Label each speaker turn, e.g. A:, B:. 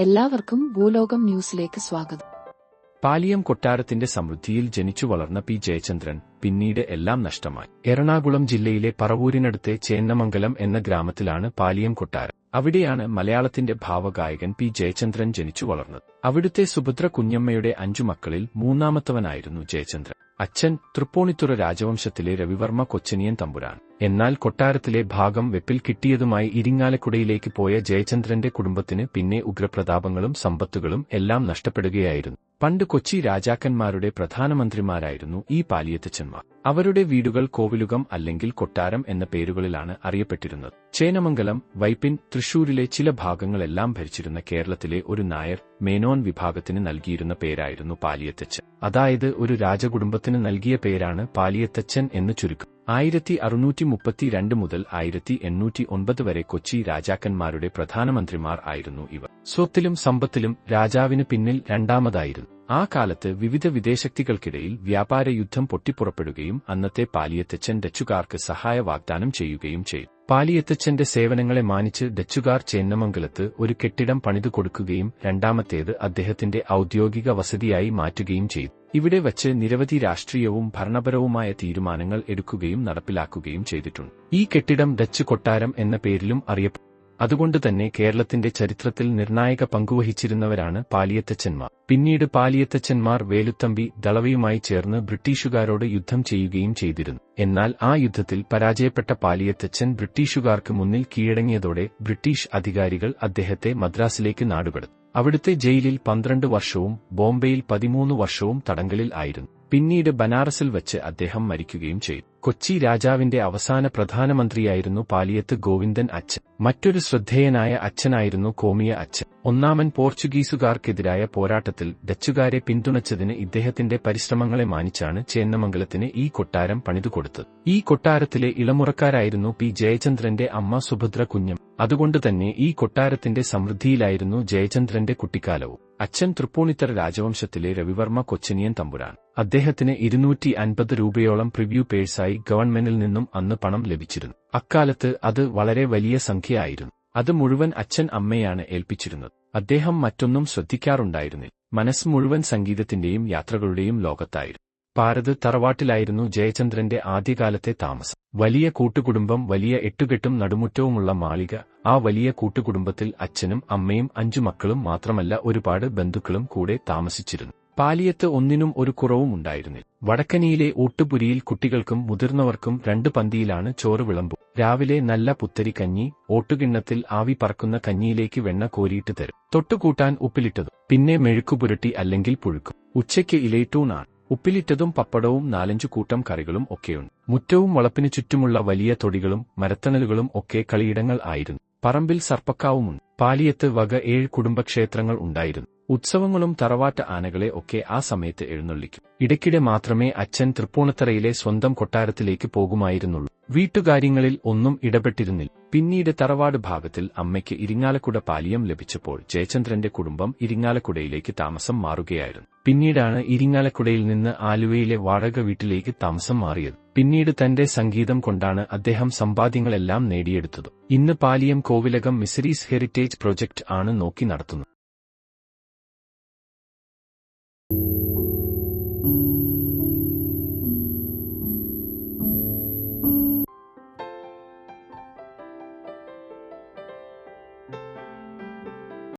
A: എല്ലാവർക്കും ഭൂലോകം ന്യൂസിലേക്ക് സ്വാഗതം.
B: പാലിയം കൊട്ടാരത്തിന്റെ സമൃദ്ധിയിൽ ജനിച്ചു വളർന്ന പി ജയചന്ദ്രൻ പിന്നീട് എല്ലാം നഷ്ടമായി. എറണാകുളം ജില്ലയിലെ പറവൂരിനടുത്തെ ചേന്നമംഗലം എന്ന ഗ്രാമത്തിലാണ് പാലിയം കൊട്ടാരം. അവിടെയാണ് മലയാളത്തിന്റെ ഭാവഗായകൻ പി ജയചന്ദ്രൻ ജനിച്ചു വളർന്നത്. അവിടുത്തെ സുഭദ്ര കുഞ്ഞമ്മയുടെ അഞ്ചു മക്കളിൽ മൂന്നാമത്തവനായിരുന്നു ജയചന്ദ്രൻ. അച്ഛൻ തൃപ്പൂണിത്തുറ രാജവംശത്തിലെ രവിവർമ്മ കൊച്ചനിയൻ തമ്പുരാൻ. എന്നാൽ കൊട്ടാരത്തിലെ ഭാഗം വെപ്പിൽ കിട്ടിയതുമായി ഇരിങ്ങാലക്കുടയിലേക്ക് പോയ ജയചന്ദ്രന്റെ കുടുംബത്തിന് പിന്നെ ഉഗ്രപ്രതാപങ്ങളും സമ്പത്തുകളും എല്ലാം നഷ്ടപ്പെടുകയായിരുന്നു. പണ്ട് കൊച്ചി രാജാക്കന്മാരുടെ പ്രധാനമന്ത്രിമാരായിരുന്നു ഈ പാലിയത്തച്ഛന്മാർ. അവരുടെ വീടുകൾ കോവിലുകം അല്ലെങ്കിൽ കൊട്ടാരം എന്ന പേരുകളിലാണ് അറിയപ്പെട്ടിരുന്നത്. ചേനമംഗലം വൈപ്പിൻ തൃശൂരിലെ ചില ഭാഗങ്ങളെല്ലാം ഭരിച്ചിരുന്ന കേരളത്തിലെ ഒരു നായർ മേനോൻ വിഭാഗത്തിന് നൽകിയിരുന്ന പേരായിരുന്നു പാലിയത്തച്ഛൻ. അതായത് ഒരു രാജകുടുംബത്തിന് നൽകിയ പേരാണ് പാലിയത്തച്ഛൻ എന്ന് ചുരുക്കം. ആയിരത്തി അറുന്നൂറ്റി മുപ്പത്തിരണ്ട് മുതൽ ആയിരത്തി എണ്ണൂറ്റി ഒൻപത് വരെ കൊച്ചി രാജാക്കന്മാരുടെ പ്രധാനമന്ത്രിമാർ ആയിരുന്നു ഇവർ. സ്വത്തിലും സമ്പത്തിലും രാജാവിന് പിന്നിൽ രണ്ടാമതായിരുന്നു. ആ കാലത്ത് വിവിധ വിദേശക്തികൾക്കിടയിൽ വ്യാപാര യുദ്ധം പൊട്ടിപ്പുറപ്പെടുകയും അന്നത്തെ പാലിയത്തച്ഛൻ ഡച്ചുകാർക്ക് സഹായ വാഗ്ദാനം ചെയ്യുകയും ചെയ്തു. പാലിയത്തച്ഛന്റെ സേവനങ്ങളെ മാനിച്ച് ഡച്ചുകാർ ചേന്നമംഗലത്ത് ഒരു കെട്ടിടം പണിതു കൊടുക്കുകയും രണ്ടാമത്തേത് അദ്ദേഹത്തിന്റെ ഔദ്യോഗിക വസതിയായി മാറ്റുകയും ചെയ്തു. ഇവിടെ വച്ച് നിരവധി രാഷ്ട്രീയവും ഭരണപരവുമായ തീരുമാനങ്ങൾ എടുക്കുകയും നടപ്പിലാക്കുകയും ചെയ്തിട്ടുണ്ട്. ഈ കെട്ടിടം ഡച്ച് കൊട്ടാരം എന്ന പേരിലും അറിയപ്പെട്ടു അതുകൊണ്ട് തന്നെ കേരളത്തിന്റെ ചരിത്രത്തിൽ നിർണായക പങ്കുവഹിച്ചിരുന്നവരാണ് പാലിയത്തച്ഛന്മാർ. പിന്നീട് പാലിയത്തച്ഛന്മാർ വേലുത്തമ്പി ദളവയുമായി ചേർന്ന് ബ്രിട്ടീഷുകാരോട് യുദ്ധം ചെയ്യുകയും ചെയ്തിരുന്നു. എന്നാൽ ആ യുദ്ധത്തിൽ പരാജയപ്പെട്ട പാലിയത്തച്ഛൻ ബ്രിട്ടീഷുകാർക്ക് മുന്നിൽ കീഴടങ്ങിയതോടെ ബ്രിട്ടീഷ് അധികാരികൾ അദ്ദേഹത്തെ മദ്രാസിലേക്ക് നാടുകടത്തി. അവിടുത്തെ ജയിലിൽ പന്ത്രണ്ട് വർഷവും ബോംബെയിൽ പതിമൂന്ന് വർഷവും തടങ്കലിൽ ആയിരുന്നു. പിന്നീട് ബനാറസിൽ വച്ച് അദ്ദേഹം മരിക്കുകയും ചെയ്തു. കൊച്ചി രാജാവിന്റെ അവസാന പ്രധാനമന്ത്രിയായിരുന്നു പാലിയത്ത് ഗോവിന്ദൻ അച്ഛൻ. മറ്റൊരു ശ്രദ്ധേയനായ അച്ഛനായിരുന്നു കോമിയ അച്ഛൻ. ഒന്നാമൻ പോർച്ചുഗീസുകാർക്കെതിരായ പോരാട്ടത്തിൽ ഡച്ചുകാരെ പിന്തുണച്ചതിന് ഇദ്ദേഹത്തിന്റെ പരിശ്രമങ്ങളെ മാനിച്ചാണ് ചേന്നമംഗലത്തിന് ഈ കൊട്ടാരം പണിതുകൊടുത്തത്. ഈ കൊട്ടാരത്തിലെ ഇളമുറക്കാരായിരുന്നു പി. ജയചന്ദ്രന്റെ അമ്മ സുഭദ്ര കുഞ്ഞം. അതുകൊണ്ടുതന്നെ ഈ കൊട്ടാരത്തിന്റെ സമൃദ്ധിയിലായിരുന്നു ജയചന്ദ്രന്റെ കുട്ടിക്കാലവും. അച്ഛൻ തൃപ്പൂണിത്തറ രാജവംശത്തിലെ രവിവർമ്മ കൊച്ചിനിയൻ തമ്പുരാൻ. അദ്ദേഹത്തിന് ഇരുന്നൂറ്റി അൻപത് രൂപയോളം പ്രിവ്യൂ പേഴ്സായി ഗവൺമെന്റിൽ നിന്നും അന്ന് പണം ലഭിച്ചിരുന്നു. അക്കാലത്ത് അത് വളരെ വലിയ സംഖ്യയായിരുന്നു. അത് മുഴുവൻ അച്ഛൻ അമ്മയാണ് ഏൽപ്പിച്ചിരുന്നത്. അദ്ദേഹം മറ്റൊന്നും ശ്രദ്ധിക്കാറുണ്ടായിരുന്നില്ല. മനസ്സ് മുഴുവൻ സംഗീതത്തിന്റെയും യാത്രകളുടെയും ലോകത്തായിരുന്നു. പാരത് തറവാട്ടിലായിരുന്നു ജയചന്ദ്രന്റെ ആദ്യകാലത്തെ താമസം. വലിയ കൂട്ടുകുടുംബം വലിയ എട്ടുകെട്ടും നടുമുറ്റവുമുള്ള മാളിക ആ വലിയ കൂട്ടുകുടുംബത്തിൽ അച്ഛനും അമ്മയും അഞ്ചു മക്കളും മാത്രമല്ല ഒരുപാട് ബന്ധുക്കളും കൂടെ താമസിച്ചിരുന്നു. പാലിയത്ത് ഒന്നിനും ഒരു കുറവും ഉണ്ടായിരുന്നില്ല. വടക്കനിയിലെ ഓട്ടുപുരിയിൽ കുട്ടികൾക്കും മുതിർന്നവർക്കും രണ്ട് പന്തിയിലാണ് ചോറ് വിളമ്പു രാവിലെ നല്ല പുത്തരി കഞ്ഞി ഓട്ടുകിണ്ണത്തിൽ ആവി പറക്കുന്ന കഞ്ഞിയിലേക്ക് വെണ്ണ കോരിയിട്ട് തരും. തൊട്ടുകൂട്ടാൻ ഉപ്പിലിട്ടതും പിന്നെ മെഴുക്കുപുരട്ടി അല്ലെങ്കിൽ പുഴുക്കും. ഉച്ചയ്ക്ക് ഇലയിട്ടൂണാണ്. ഉപ്പിലിട്ടതും പപ്പടവും നാലഞ്ചു കൂട്ടം കറികളും ഒക്കെയുണ്ട്. മുറ്റവും വളപ്പിനു ചുറ്റുമുള്ള വലിയ തൊടികളും മരത്തണലുകളും ഒക്കെ കളിയിടങ്ങൾ ആയിരുന്നു. പറമ്പിൽ സർപ്പക്കാവുമുണ്ട്. പാലിയത്ത് വക ഏഴ് കുടുംബക്ഷേത്രങ്ങൾ ഉണ്ടായിരുന്നു. ഉത്സവങ്ങളും തറവാട്ട ആനകളെ ഒക്കെ ആ സമയത്ത് എഴുന്നള്ളിക്കും. ഇടയ്ക്കിടെ മാത്രമേ അച്ഛൻ തൃപ്പൂണിത്തറയിലെ സ്വന്തം കൊട്ടാരത്തിലേക്ക് പോകുമായിരുന്നുള്ളൂ. വീട്ടുകാര്യങ്ങളിൽ ഒന്നും ഇടപെട്ടിരുന്നില്ല. പിന്നീട് തറവാട് ഭാഗത്തിൽ അമ്മയ്ക്ക് ഇരിങ്ങാലക്കുട പാലിയം ലഭിച്ചപ്പോൾ ജയചന്ദ്രന്റെ കുടുംബം ഇരിങ്ങാലക്കുടയിലേക്ക് താമസം മാറുകയായിരുന്നു. പിന്നീടാണ് ഇരിങ്ങാലക്കുടയിൽ നിന്ന് ആലുവയിലെ വാടക വീട്ടിലേക്ക് താമസം മാറിയത്. പിന്നീട് തന്റെ സംഗീതം കൊണ്ടാണ് അദ്ദേഹം സമ്പാദ്യങ്ങളെല്ലാം നേടിയെടുത്തത്. ഇന്ന് പാലിയം കോവിലകം മിസറീസ് ഹെറിറ്റേജ് പ്രൊജക്ട് ആണ് നോക്കി നടത്തുന്നത്.